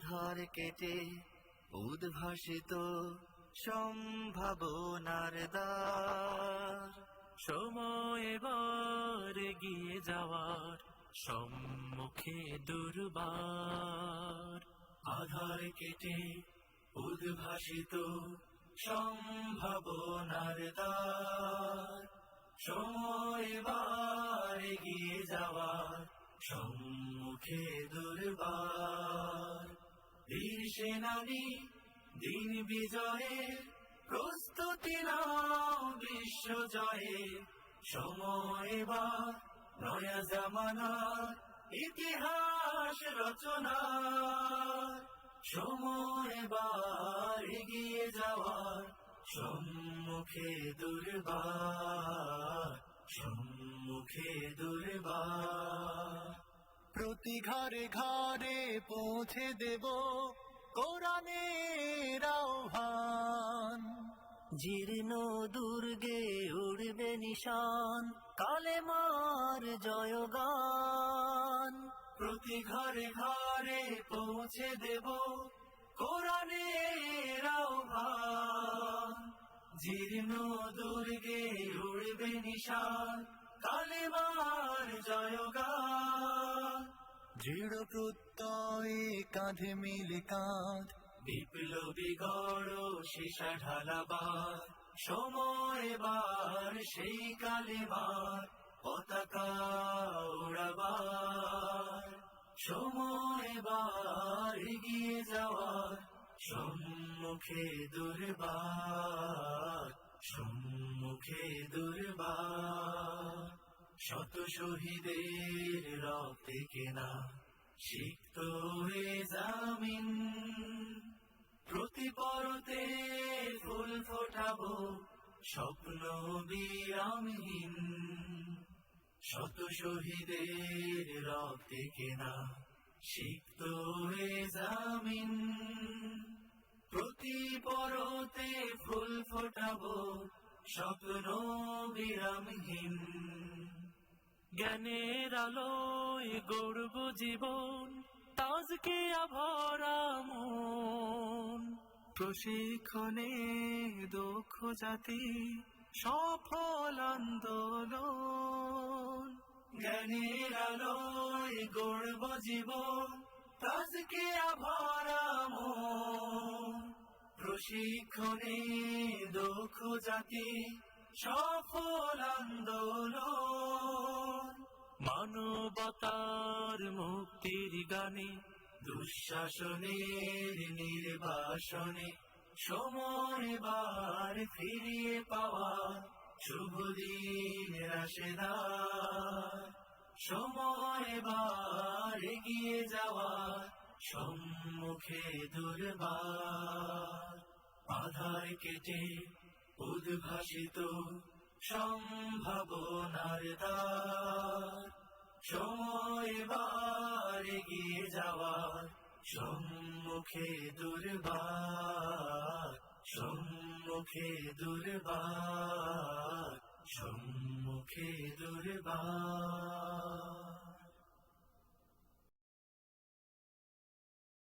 আধার কেটে উদ্ভাসিত সম্ভাবনার দ্বার। সময় এবার গিয়ে যাওয়ার সম্মুখে দুর্বার। আধার কেটে উদ্ভাসিত সম্ভাবনার দ্বার। সময় এবার এগিয়ে যাওয়ার সম্মুখে দুর্বার। বীর সেনানী, দিন বিজয়ে, প্রস্তুতি নাও বিশ্ব জয়ে। সময় এবার, নয়া জামানার ইতিহাস রচনা। সময় এবার এগিয়ে যাওয়ার সম্মুখে দুর্বার সম্মুখে দুর্বার। প্রতি ঘরে ঘরে পৌঁছে দেব কোরআনের আহ্বান। জীর্ণ দুর্গে উড়বে নিশান কালে মার জয়গান। প্রতি ঘরে ঘরে পৌঁছে দেব কোরআনের আহ্বান। জীর্ণ দুর্গে উড়বে নিশান কালে মার জয়গান। দৃঢ় প্রত্যয়ে, কাঁধে মিলে কাঁধ। বিপ্লবী গড়, সীসা ঢালাবার সময় বার সেই কালেবার পতাকা উড়াবার। সময় বার এগিয়ে যাওয়ার। সম্মুখে দুর্বার। সম্মুখে দুর্বার। শত শহীদের রক্তে কেনা সিক্ত হয়ে জামিন। প্রতি পরতে ফুল ফোটাবো স্বপ্ন বিরামহীন। শত শহীদের রক্তে কেনা সিক্ত হয়ে জামিন। প্রতি পরতে ফুল ফোটাবো স্বপ্ন বিরামহীন। জ্ঞানের আলোয় গড়ব জীবন, তাজকে আভরা মন। প্রশিক্ষণে দক্ষ জাতি, সফল আন্দোলন। জ্ঞানের আলোয় গড়ব জীবন, তাজকে আভরাম প্রশিক্ষণে দক্ষ জাতি, সফল আন্দোলন। মানবতার মুক্তির গানে, দুঃশাসনের নির্বাসনে সময় বার ফিরিয়ে পাওয়া শুভ দিন সময় বার এগিয়ে যাওয়া সম্মুখে দুর্বার আধার কেটে উদ্ভাসিত সম্ভাবনার দ্বার সময় বার গিয়ে যাওয়ার সম্মুখে দুর্বার সম্মুখে দুর্বার সম্মুখে দুর্বার।